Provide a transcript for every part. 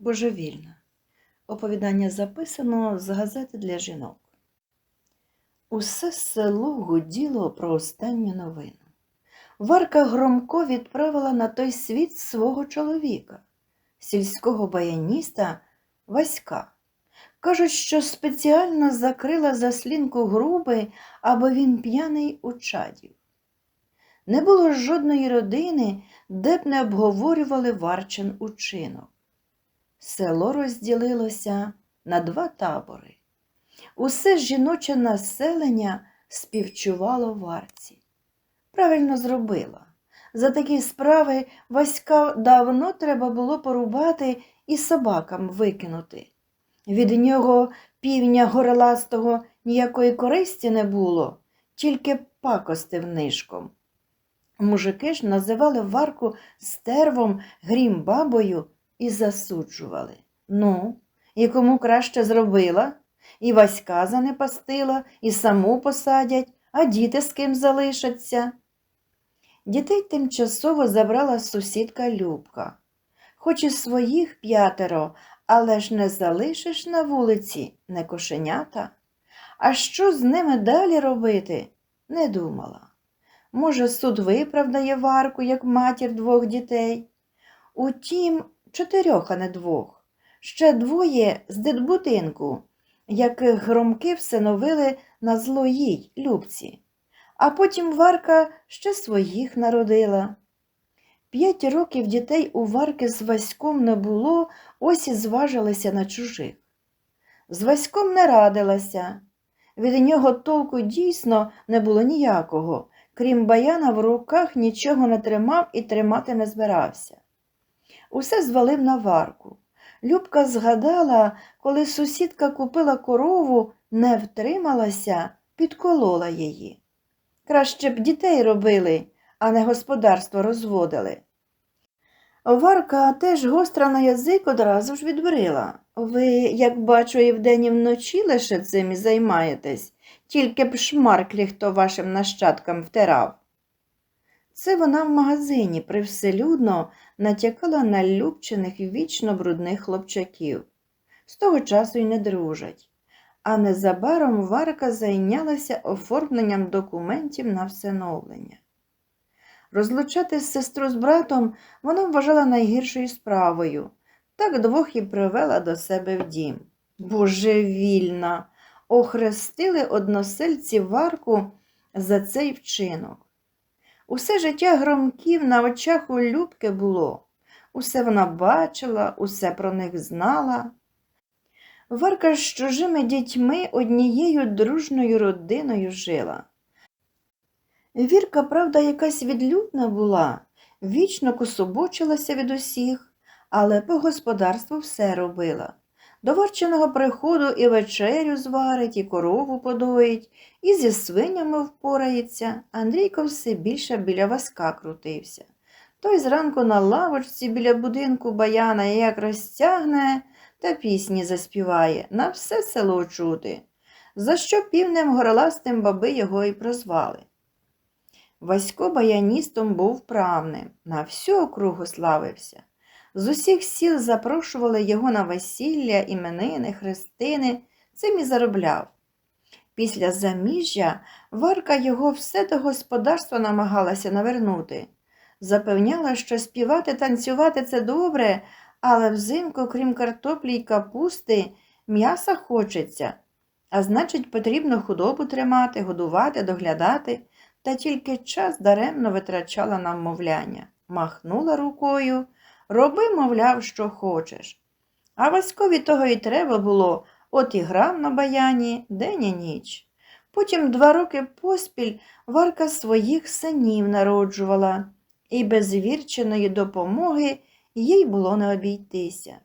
Божевільна. Оповідання записано з газети для жінок. Усе село гуділо про останню новину. Варка Громко відправила на той світ свого чоловіка, сільського баяніста Васька. Кажуть, що спеціально закрила заслінку груби, аби він п'яний у чадів. Не було жодної родини, де б не обговорювали Варчин учинок. Село розділилося на два табори. Усе жіноче населення співчувало варці. Правильно зробила. За такі справи Васька давно треба було порубати і собакам викинути. Від нього півня горластого ніякої користі не було, тільки пакостив нишком. Мужики ж називали варку стервом, грім бабою і засуджували. Ну, і кому краще зробила, і Васька занепастила, і саму посадять, а діти з ким залишаться. Дітей тимчасово забрала сусідка Любка. Хоч і своїх п'ятеро, але ж не залишиш на вулиці не кошенята. А що з ними далі робити? Не думала. Може, суд виправдає варку, як матір двох дітей. Утім, чотирьох, а не двох. Ще двоє з дитбудинку, яких громки всиновили на зло їй, Любці. А потім Варка ще своїх народила. П'ять років дітей у Варки з Васьком не було, ось і зважилися на чужих. З Васьком не радилася. Від нього толку дійсно не було ніякого, крім баяна в руках нічого не тримав і тримати не збирався. Усе звалив на варку. Любка згадала, коли сусідка купила корову, не втрималася, підколола її. Краще б дітей робили, а не господарство розводили. Варка теж гостра на язик одразу ж відбрила. Ви, як бачу, і вдень і вночі лише цим і займаєтесь, тільки б шмарклі хто вашим нащадкам втирав. Це вона в магазині привселюдно натякала на любчених вічно брудних хлопчаків. З того часу й не дружать. А незабаром Варка зайнялася оформленням документів на всиновлення. Розлучати сестру з братом вона вважала найгіршою справою, так двох і привела до себе в дім. Божевільна! Охрестили односельці Варку за цей вчинок. Усе життя громків на очах у Любки було. Усе вона бачила, усе про них знала. Варка з чужими дітьми однією дружною родиною жила. Вірка, правда, якась відлюдна була, вічно кособочилася від усіх, але по господарству все робила. До варченого приходу і вечерю зварить, і корову подоїть, і зі свинями впорається. Андрійко все більше біля Васька крутився. Той зранку на лавочці біля будинку баяна як розтягне та пісні заспіває, на все село чути, за що півнем горластим баби його і прозвали. Васько баяністом був правним, на всю округу славився. З усіх сіл запрошували його на весілля, іменини, хрестини, цим і заробляв. Після заміжжя Варка його все до господарства намагалася навернути. Запевняла, що співати, танцювати це добре, але взимку, крім картоплі й капусти, м'яса хочеться, а значить, потрібно худобу тримати, годувати, доглядати, та тільки час даремно витрачала на вмовляння. Махнула рукою. Роби, мовляв, що хочеш. А Васькові того і треба було, от і грав на баяні день і ніч. Потім два роки поспіль Варка своїх синів народжувала, і без вірченої допомоги їй було не обійтися.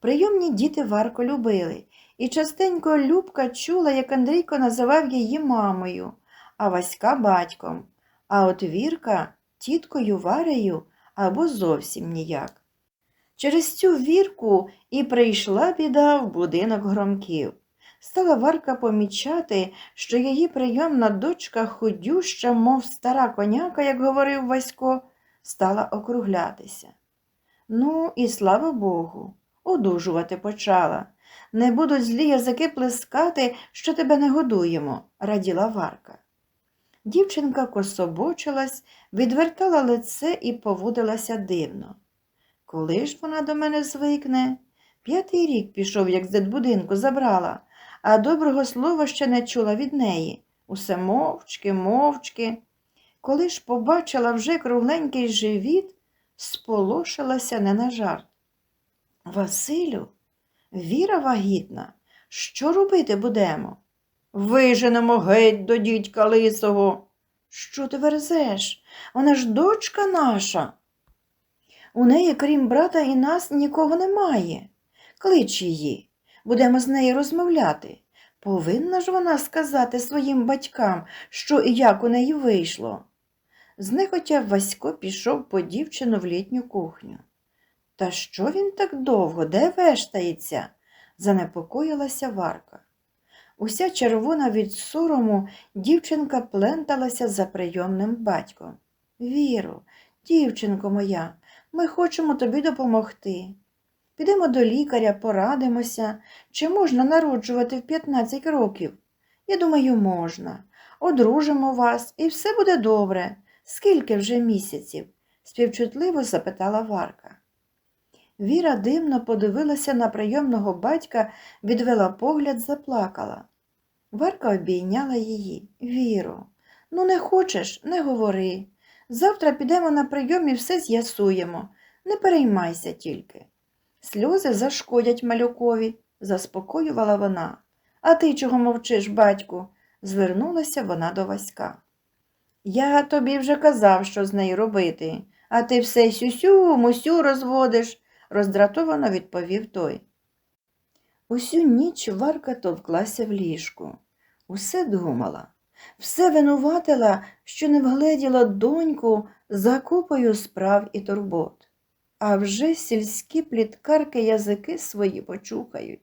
Прийомні діти Варку любили, і частенько Любка чула, як Андрійко називав її мамою, а Васька батьком, а от Вірка тіткою Варею або зовсім ніяк. Через цю вірку і прийшла біда в будинок громків. Стала Варка помічати, що її прийомна дочка худюща, мов стара коняка, як говорив Васько, стала округлятися. Ну, і слава Богу, одужувати почала. Не будуть злі язики плескати, що тебе не годуємо, раділа Варка. Дівчинка кособочилась, відвертала лице і поводилася дивно. Коли ж вона до мене звикне? П'ятий рік пішов, як з дитбудинку забрала, а доброго слова ще не чула від неї. Усе мовчки, мовчки. Коли ж побачила вже кругленький живіт, сполошилася не на жарт. Василю, віра вагітна, що робити будемо? Виженемо геть до дідька лисого. Що ти верзеш? Вона ж дочка наша. У неї, крім брата і нас, нікого немає. Клич її, будемо з нею розмовляти. Повинна ж вона сказати своїм батькам, що і як у неї вийшло. Знехотя Васько пішов по дівчину в літню кухню. Та що він так довго, де вештається? занепокоїлася Варка. Уся червона від сорому дівчинка пленталася за прийомним батьком. Віру, дівчинко моя, ми хочемо тобі допомогти. Підемо до лікаря, порадимося, чи можна народжувати в 15 років. Я думаю, можна. Одружимо вас, і все буде добре. Скільки вже місяців? співчутливо запитала Варка. Віра дивно подивилася на прийомного батька, відвела погляд, заплакала. Варка обійняла її. Віро, ну не хочеш, не говори. Завтра підемо на прийом і все з'ясуємо. Не переймайся тільки. Сльози зашкодять малюкові, заспокоювала вона. А ти чого мовчиш, батьку? звернулася вона до Васька. Я тобі вже казав, що з нею робити, а ти все сюсю, мусю розводиш, роздратовано відповів той. Усю ніч Варка товклася в ліжку. Усе думала, все винуватила, що не вгледіла доньку за купою справ і турбот. А вже сільські пліткарки язики свої почухають.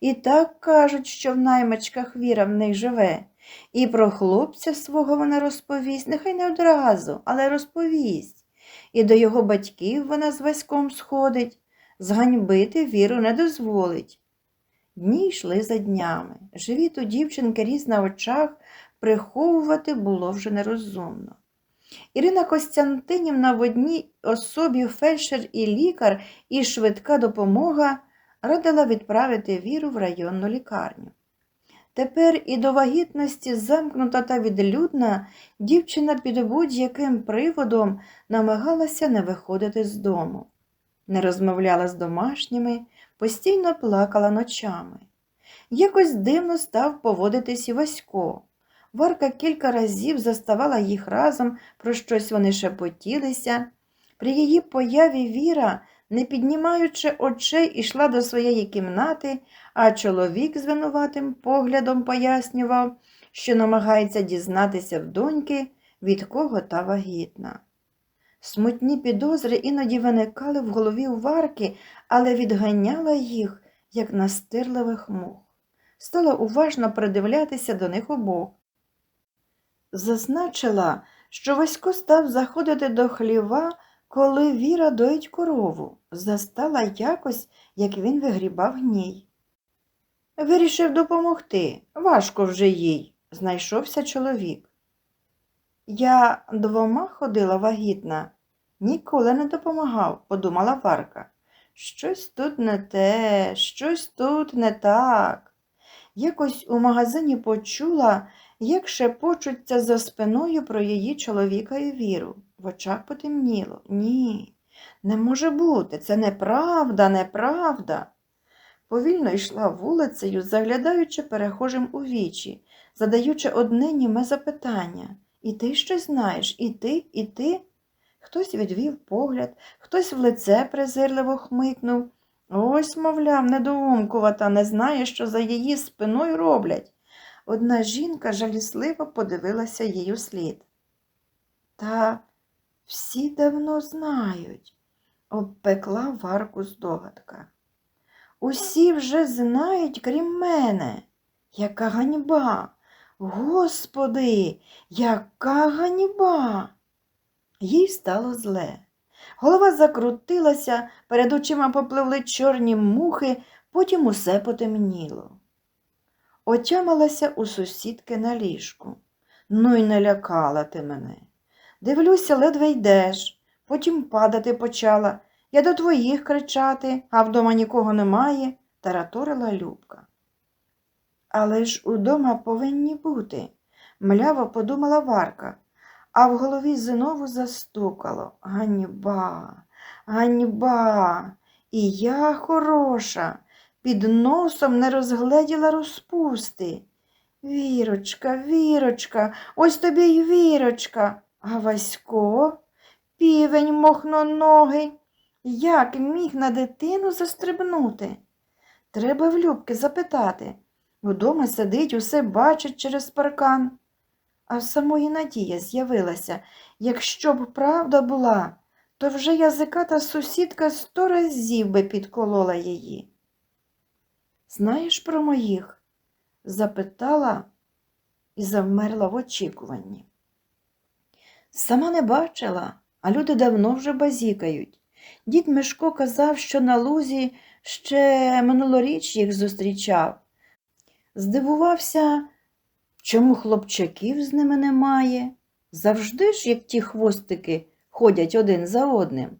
І так кажуть, що в наймачках віра в них живе. І про хлопця свого вона розповість, нехай не одразу, але розповість. І до його батьків вона з Васьком сходить, зганьбити віру не дозволить. Дні йшли за днями. Живіт у дівчинки різ на очах приховувати було вже нерозумно. Ірина Костянтинівна в одній особі фельдшер і лікар, і швидка допомога радила відправити віру в районну лікарню. Тепер і до вагітності замкнута та відлюдна, дівчина під будь-яким приводом намагалася не виходити з дому. Не розмовляла з домашніми, постійно плакала ночами. Якось дивно став поводитись і Васько. Варка кілька разів заставала їх разом, про щось вони шепотілися. При її появі Віра, не піднімаючи очей, ішла до своєї кімнати, а чоловік з винуватим поглядом пояснював, що намагається дізнатися в доньки, від кого та вагітна. Смутні підозри іноді виникали в голові у Варки, але відганяла їх, як настирливих мух. Стала уважно придивлятися до них обох. Зазначила, що Васько став заходити до хліва, коли Віра доїть корову, застала якось, як він вигрібав гній. Вирішив допомогти, важко вже їй, знайшовся чоловік. Я двома ходила вагітна, ніколи не допомагав, подумала Варка. Щось тут не те, щось тут не так. Якось у магазині почула, як шепочуться за спиною про її чоловіка і віру. В очах потемніло. Ні, не може бути, це неправда, неправда. Повільно йшла вулицею, заглядаючи перехожим у вічі, задаючи одне німе запитання. І ти щось знаєш, і ти, і ти? Хтось відвів погляд, хтось в лице презирливо хмикнув. Ось, мовляв, недоумкувата, не знає, що за її спиною роблять. Одна жінка жалісливо подивилася їй у слід. Та всі давно знають, обпекла Варку здогадка. Усі вже знають, крім мене. Яка ганьба! Господи, яка ганьба! Їй стало зле. Голова закрутилася, перед очима попливли чорні мухи, потім усе потемніло. Отямилася у сусідки на ліжку. Ну й не лякала ти мене. Дивлюся, ледве йдеш, потім падати почала. Я до твоїх кричати, а вдома нікого немає, тараторила Любка. Але ж удома повинні бути, мляво подумала Варка, а в голові знову застукало. Ганьба, ганьба, і я хороша, під носом не розгледіла розпусти. Вірочка, вірочка, ось тобі й вірочка. А Васько, півень мохноногий, як міг на дитину застрибнути? Треба в Любки запитати. Удома сидить, усе бачить через паркан. А самої Надія з'явилася. Якщо б правда була, то вже язиката сусідка сто разів би підколола її. Знаєш про моїх? запитала і завмерла в очікуванні. Сама не бачила, а люди давно вже базікають. Дід Мишко казав, що на лузі ще минулоріч їх зустрічав. Здивувався, чому хлопчаків з ними немає. Завжди ж, як ті хвостики, ходять один за одним.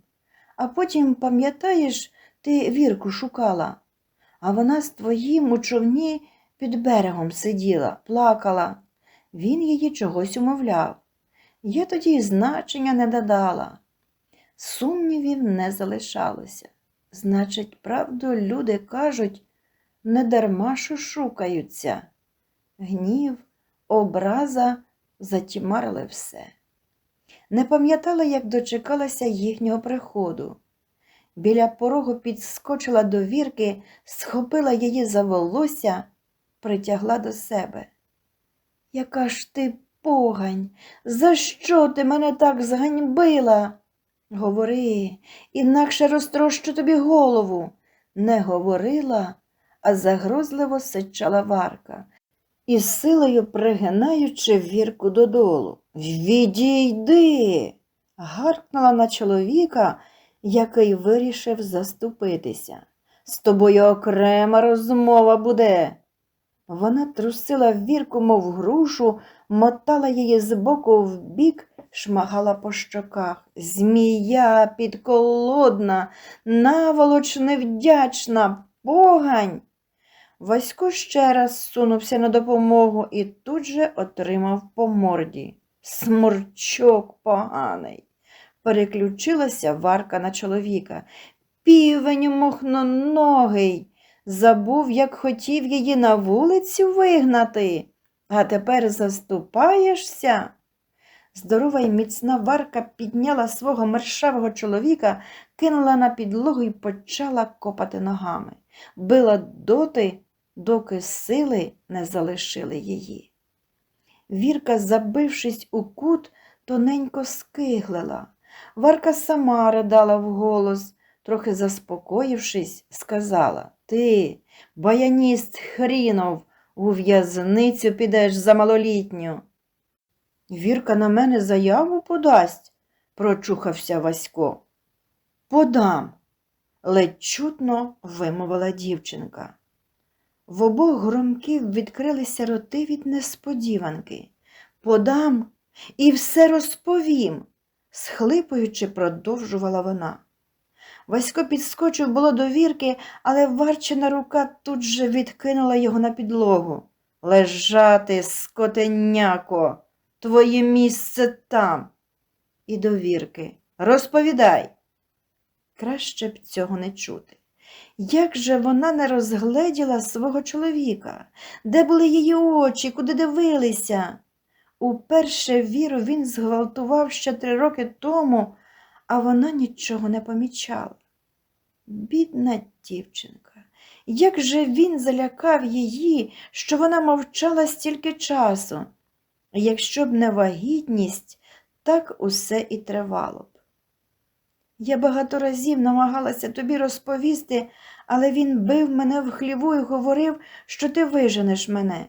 А потім, пам'ятаєш, ти вірку шукала, а вона з твоїм у човні під берегом сиділа, плакала. Він її чогось умовляв. Я тоді значення не додала. Сумнівів не залишалося. Значить, правду люди кажуть, не дарма шукаються. Гнів, образа затімарили все. Не пам'ятала, як дочекалася їхнього приходу. Біля порогу підскочила до вірки, схопила її за волосся, притягла до себе. Яка ж ти погань, за що ти мене так зганьбила? Говори, інакше розтрощу тобі голову. Не говорила, а загрозливо сичала Варка, із силою пригинаючи вірку додолу. Відійди. гаркнула на чоловіка, який вирішив заступитися. З тобою окрема розмова буде. Вона трусила вірку, мов грушу, мотала її з боку в бік, шмагала по щоках. Змія підколодна, наволоч невдячна, погань. Васько ще раз сунувся на допомогу і тут же отримав по морді. Сморчок поганий. Переключилася Варка на чоловіка. Півень мохноногий. Забув, як хотів її на вулицю вигнати, а тепер заступаєшся. Здорова й міцна Варка підняла свого мершавого чоловіка, кинула на підлогу і почала копати ногами. Била доти, доки сили не залишили її. Вірка, забившись у кут, тоненько скиглила. Варка сама ридала вголос, трохи заспокоївшись, сказала Ти, баяніст хрінов, у в'язницю підеш за малолітню. Вірка на мене заяву подасть, прочухався Васько. Подам, ледь чутно вимовила дівчинка. В обох громків відкрилися роти від несподіванки. Подам і все розповім, схлипуючи, продовжувала вона. Васько підскочив було до вірки, але варчена рука тут же відкинула його на підлогу. Лежати, скотеняко, твоє місце там. І до вірки. Розповідай. Краще б цього не чути. Як же вона не розгледіла свого чоловіка? Де були її очі, куди дивилися? Уперше віру він зґвалтував ще три роки тому, а вона нічого не помічала. Бідна дівчинка, як же він залякав її, що вона мовчала стільки часу. Якщо б не вагітність, так усе і тривало б. Я багато разів намагалася тобі розповісти, але він бив мене в хліву і говорив, що ти виженеш мене.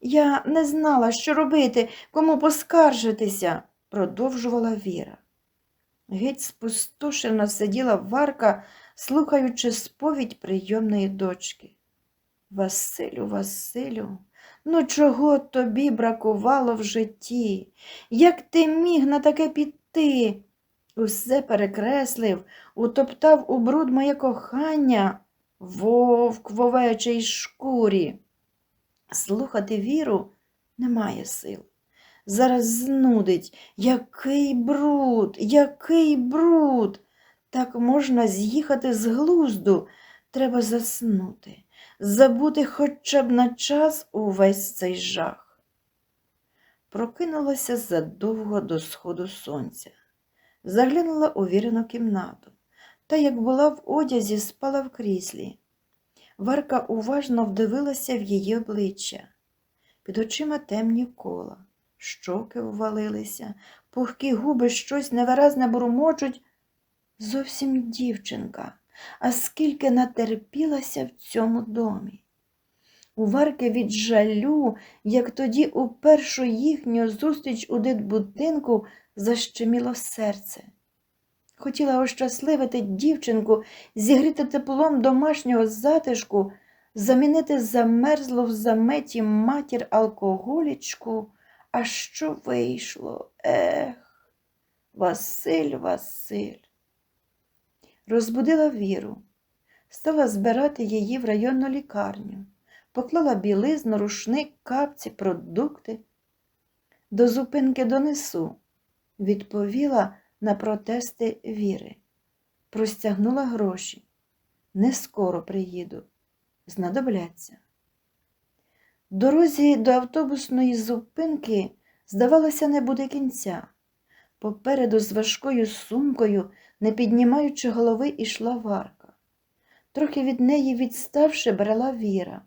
Я не знала, що робити, кому поскаржитися, продовжувала Віра. Геть спустошена сиділа Варка, слухаючи сповідь прийомної дочки. Василю, Василю, ну чого тобі бракувало в житті? Як ти міг на таке піти? Усе перекреслив, утоптав у бруд моє кохання, вовк в овечій шкурі. Слухати віру немає сил. Зараз знудить. Який бруд, який бруд. Так можна з'їхати з глузду. Треба заснути, забути хоча б на час увесь цей жах. Прокинулася задовго до сходу сонця, заглянула у вірену кімнату, та, як була в одязі, спала в кріслі. Варка уважно вдивилася в її обличчя. Під очима темні кола, щоки ввалилися, пухкі губи щось невиразне бурмочуть. Зовсім дівчинка, а скільки натерпілася в цьому домі. У Варки від жалю, як тоді у першу їхню зустріч у дитбудинку защеміло серце. Хотіла ощасливити дівчинку, зігріти теплом домашнього затишку, замінити замерзлу в заметі матір алкоголічку. А що вийшло? Ех, Василь, Василь. Розбудила віру, стала збирати її в районну лікарню, поклала білизну, рушник, капці, продукти. До зупинки донесу, відповіла на протести віри. Простягнула гроші. Не скоро приїду, знадобляться. Дорозі до автобусної зупинки, здавалося, не буде кінця. Попереду з важкою сумкою, не піднімаючи голови, ішла варка. Трохи від неї відставши, брала віра.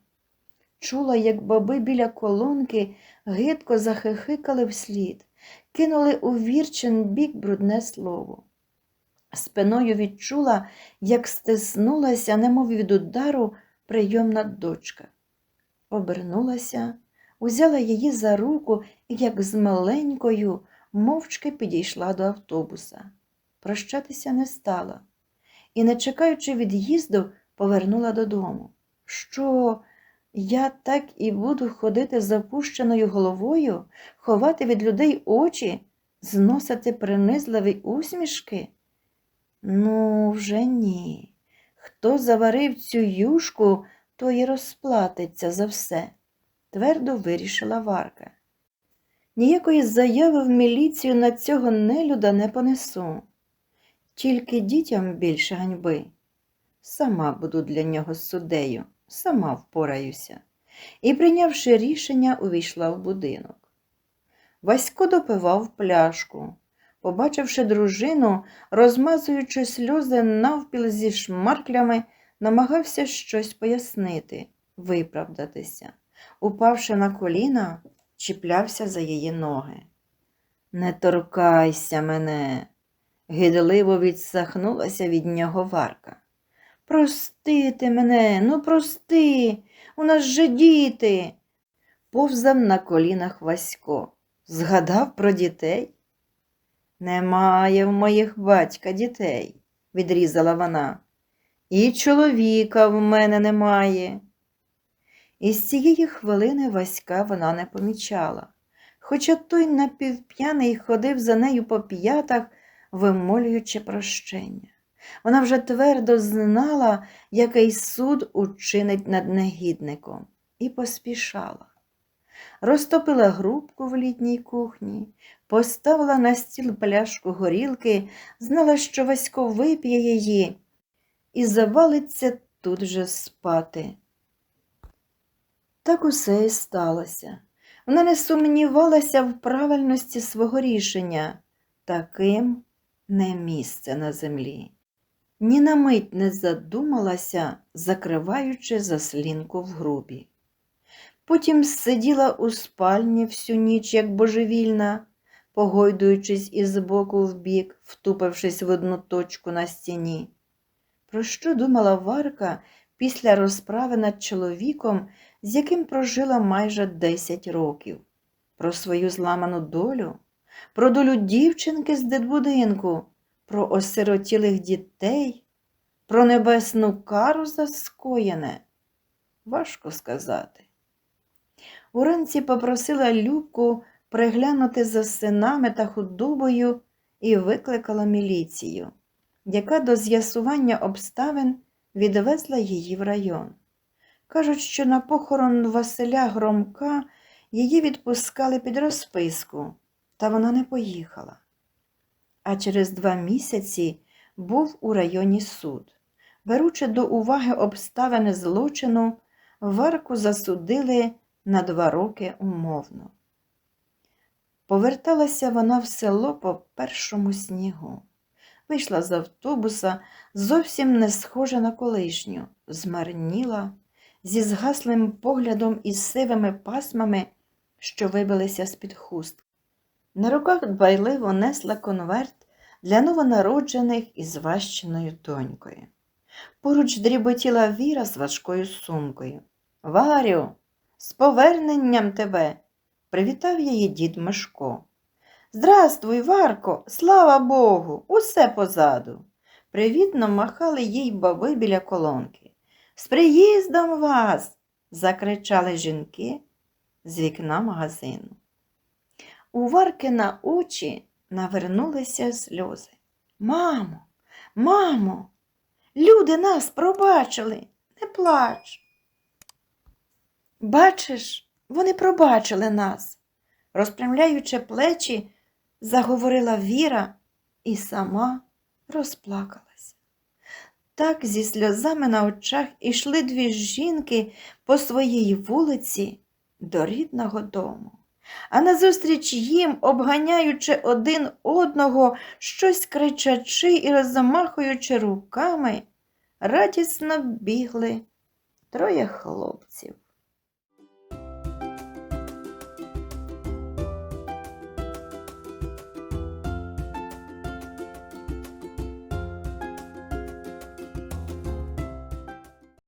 Чула, як баби біля колонки гидко захихикали вслід, кинули у вірчин бік брудне слово. Спиною відчула, як стиснулася, немов від удару, прийомна дочка. Обернулася, узяла її за руку і, як з маленькою, мовчки підійшла до автобуса. Прощатися не стала і, не чекаючи від'їзду, повернула додому. Що, я так і буду ходити з запущеною головою, ховати від людей очі, зносити принизливі усмішки? Ну, вже ні. Хто заварив цю юшку, то й розплатиться за все, твердо вирішила Варка. Ніякої заяви в міліцію на цього нелюда не понесу. Тільки дітям більше ганьби. Сама буду для нього суддею, сама впораюся. І, прийнявши рішення, увійшла в будинок. Васько допивав пляшку. Побачивши дружину, розмазуючи сльози навпіл зі шмарклями, намагався щось пояснити, виправдатися. Упавши на коліна, чіплявся за її ноги. Не торкайся мене, гидливо відсахнулася від нього Варка. Прости ти мене, ну прости, у нас же діти. Повзав на колінах Васько. Згадав про дітей? Немає в моїх батька дітей, відрізала вона. І чоловіка в мене немає. І з цієї хвилини Васька вона не помічала, хоча той напівп'яний ходив за нею по п'ятах, вимолюючи прощення. Вона вже твердо знала, який суд учинить над негідником, і поспішала. Розтопила грубку в літній кухні, поставила на стіл пляшку горілки, знала, що Васько вип'є її і завалиться тут же спати. Так усе і сталося. Вона не сумнівалася в правильності свого рішення. Таким не місце на землі. Ні на мить не задумалася, закриваючи заслінку в грубі. Потім сиділа у спальні всю ніч, як божевільна, погойдуючись із боку в бік, втупившись в одну точку на стіні. Про що думала Варка після розправи над чоловіком, з яким прожила майже 10 років? Про свою зламану долю, про долю дівчинки з дитбудинку, про осиротілих дітей, про небесну кару за скоєне? Важко сказати. Уранці попросила Любку приглянути за синами та худобою і викликала міліцію, яка до з'ясування обставин відвезла її в район. Кажуть, що на похорон Василя Громка її відпускали під розписку, та вона не поїхала. А через два місяці був у районі суд. Беручи до уваги обставини злочину, Варку засудили на два роки умовно. Поверталася вона в село по першому снігу. Вийшла з автобуса, зовсім не схожа на колишню, змарніла, зі згаслим поглядом і сивими пасмами, що вибилися з-під хустки. На руках дбайливо несла конверт для новонароджених із ващеною донькою. Поруч дріботіла Віра з важкою сумкою. Варю, з поверненням тебе, привітав її дід Мишко. Здравствуй, Варко, слава Богу, усе позаду. Привітно махали їй баби біля колонки. З приїздом вас. закричали жінки з вікна магазину. У Варки на очі навернулися сльози. Мамо, мамо, люди нас пробачили, не плач. Бачиш, вони пробачили нас, розпрямляючи плечі, заговорила Віра і сама розплакалася. Так зі сльозами на очах ішли дві жінки по своїй вулиці до рідного дому. А назустріч їм, обганяючи один одного, щось кричачи і розмахуючи руками, радісно бігли троє хлопців.